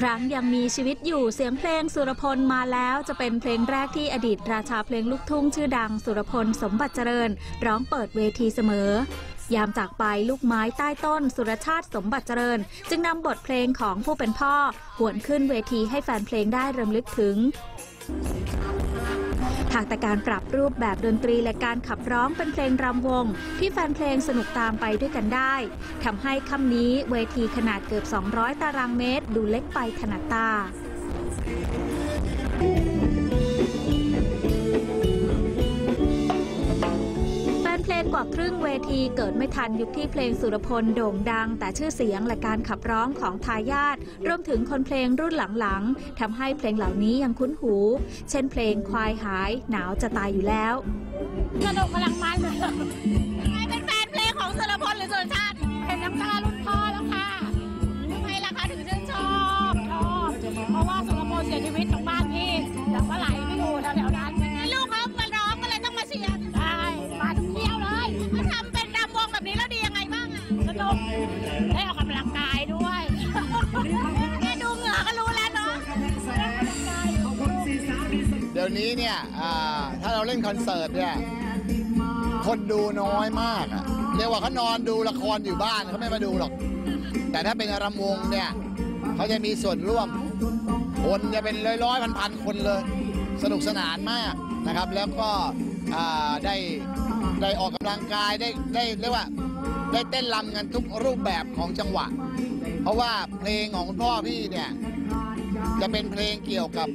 ครั้งยังมีชีวิตอยู่เสียงเพลงสุรพลมาแล้วจะเป็นเพลงแรกที่อดีตราชาเพลงลูกทุ่งชื่อดังสุรพลสมบัติเจริญ ร้องเปิดเวทีเสมอยามจากไปลูกไม้ใต้ต้น สุรชาติสมบัติเจริญ จึงนำบทเพลงของผู้เป็นพ่อ หวนขึ้นเวทีให้แฟนเพลงได้รำลึกถึง หากแต่การปรับรูปแบบดนตรีและการขับร้องเป็นเพลงรำวง ที่แฟนเพลงสนุกตามไปด้วยกันได้ทำให้ค่ำนี้เวทีขนาดเกือบ 200 ตารางเมตร ดูเล็กไปถนัดตา ว่าครึ่งเวทีเกิดไม่ทันยุคที่เพลงสุรพลโด่งดัง แต่ชื่อเสียงและการขับร้องของทายาทรวมถึงคนเพลงรุ่นหลังๆทำให้เพลงเหล่านี้ยังคุ้นหู เช่นเพลงควายหายหนาวจะตายอยู่แล้วกระดกพลังมันใครเป็นแฟนเพลงของสุรพลหรือสุรชาติเป็นน้ำตารุ่นพ่อแล้วค่ะทำไมล่ะคะถึงชื่นชอบชอบเพราะว่าสุร ยวนี้เนี่ยถ้าเราเล่นคอนเสิร์ตเนี่ยคนดูน้อยมากอะเรียกว่าเขานอนดูละครอยู่บ้านเขาไม่มาดูหรอก แต่ถ้าเป็นรำวงเนี่ยเขาจะมีส่วนร่วม คนจะเป็นร้อยร้อยพันพันคนเลย สนุกสนานมากนะครับ แล้วก็ได้ได้ออกกำลังกายได้ได้เรียกว่าได้เต้นรำกันทุกรูปแบบของจังหวะ เพราะว่าเพลงของคุณพ่อพี่เนี่ยจะเป็นเพลงเกี่ยวกับ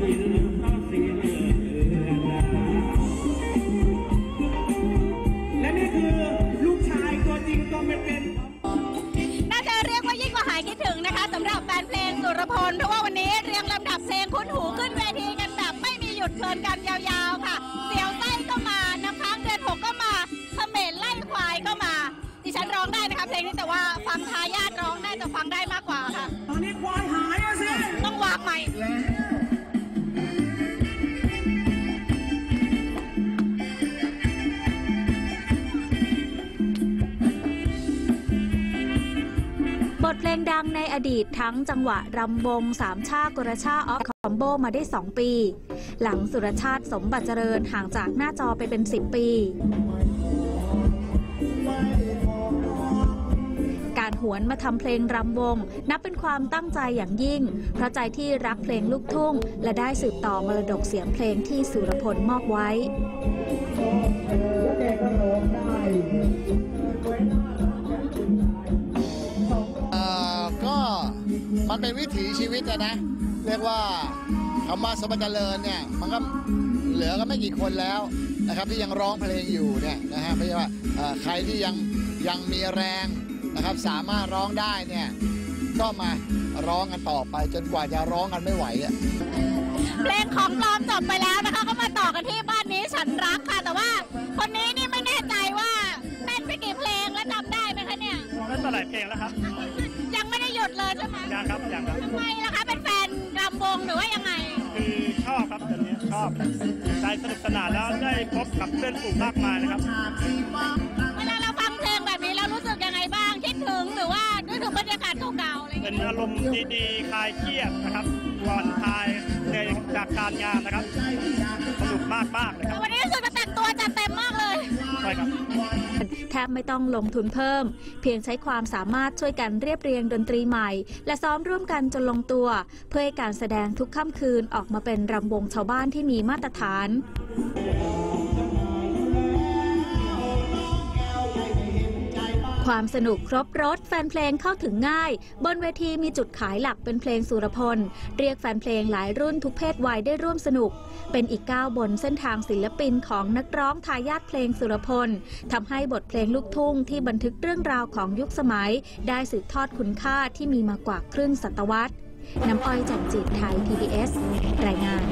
และนี่คือลูกชายตัวจริงตัวเป็นๆน่าจะเรียกว่ายิ่งกว่าหายคิดถึงนะคะสำหรับแฟนเพลงสุรพลเพราะว่าวันนี้เรียงลำดับเพลงคุ้นหูขึ้นเวทีกันแบบไม่มีหยุดเพลินกันยาวๆค่ะ เสียวไส้ก็มาน้ำค้างเดือนหกก็มาเขมรไล่ควายก็มา ดิฉันร้องได้นะคะเพลงนี้แต่ว่าฟังทายาทร้องน่าจะฟังได้มากกว่าค่ะตอนนี้ควายหายอะสิ ต้องวางใหม่บ ทเพลงดังในอดีตทั้งจังหวะรำวงสามชากรชาออฟคอมโบมาได้ 2 ปี หลังสุรชาติสมบัติเจริญห่างจากหน้าจอไปเป็น 10 ปี การหวนมาทำเพลงรำวง นับเป็นความตั้งใจอย่างยิ่ง เพราะใจที่รักเพลงลูกทุ่ง และได้สืบต่อมรดกเสียงเพลงที่สุรพลมอบไว้ มันเป็นวิถีชีวิตอะนะ เรียกว่าคำว่าสมบัติเจริญเนี่ย มันก็เหลือก็ไม่กี่คนแล้วนะครับ ที่ยังร้องเพลงอยู่เนี่ยนะฮะไม่ใช่ว่าใครที่ยังยังมีแรงนะครับ สามารถร้องได้เนี่ยก็มาร้องกันต่อไปจนกว่าจะร้องกันไม่ไหวอะเพลงของปลอมจบไปแล้วนะคะ ก็มาต่อกันที่บ้านนี้ฉันรักค่ะ แต่ว่าคนนี้นี่ไม่ ยใช่ไหมยังครับยังครับ ทำไมล่ะคะเป็นแฟนรำวงหรือว่ายังไง คือชอบครับตอนนี้ชอบใจสนุกสนานแล้วได้พบกับเพื่อนฝูงมากมายนะครับ เวลาเราฟังเพลงแบบนี้เรารู้สึกยังไงบ้างคิดถึงหรือว่านึกถึงบรรยากาศเก่าๆอะไรอย่างเป็เงี้นยอารมณ์ดีๆคลายเครียดนะครับผ่อนคลายในจากการงานนะครับสนุกมากมากๆเลยครับ วันนี้ บไม่ต้องลงทุนเพิ่ม เพียงใช้ความสามารถช่วยกันเรียบเรียงดนตรีใหม่ และซ้อมร่วมกันจนลงตัว เพื่อให้การแสดงทุกค่ำคืนออกมาเป็นรำวงชาวบ้านที่มีมาตรฐาน ความสนุกครบรถแฟนเพลงเข้าถึงง่าย บนเวทีมีจุดขายหลักเป็นเพลงสุรพล เรียกแฟนเพลงหลายรุ่นทุกเพศวัยได้ร่วมสนุก เป็นอีกก้าวบนเส้นทางศิลปินของนักร้องทายาทเพลงสุรพลทำให้บทเพลงลูกทุ่งที่บันทึกเรื่องราวของยุคสมัย ได้สืบทอดคุณค่าที่มีมากว่าครึ่งศตวรรษน้ำอ้อยจ่มจิตไทย PBS รายงาน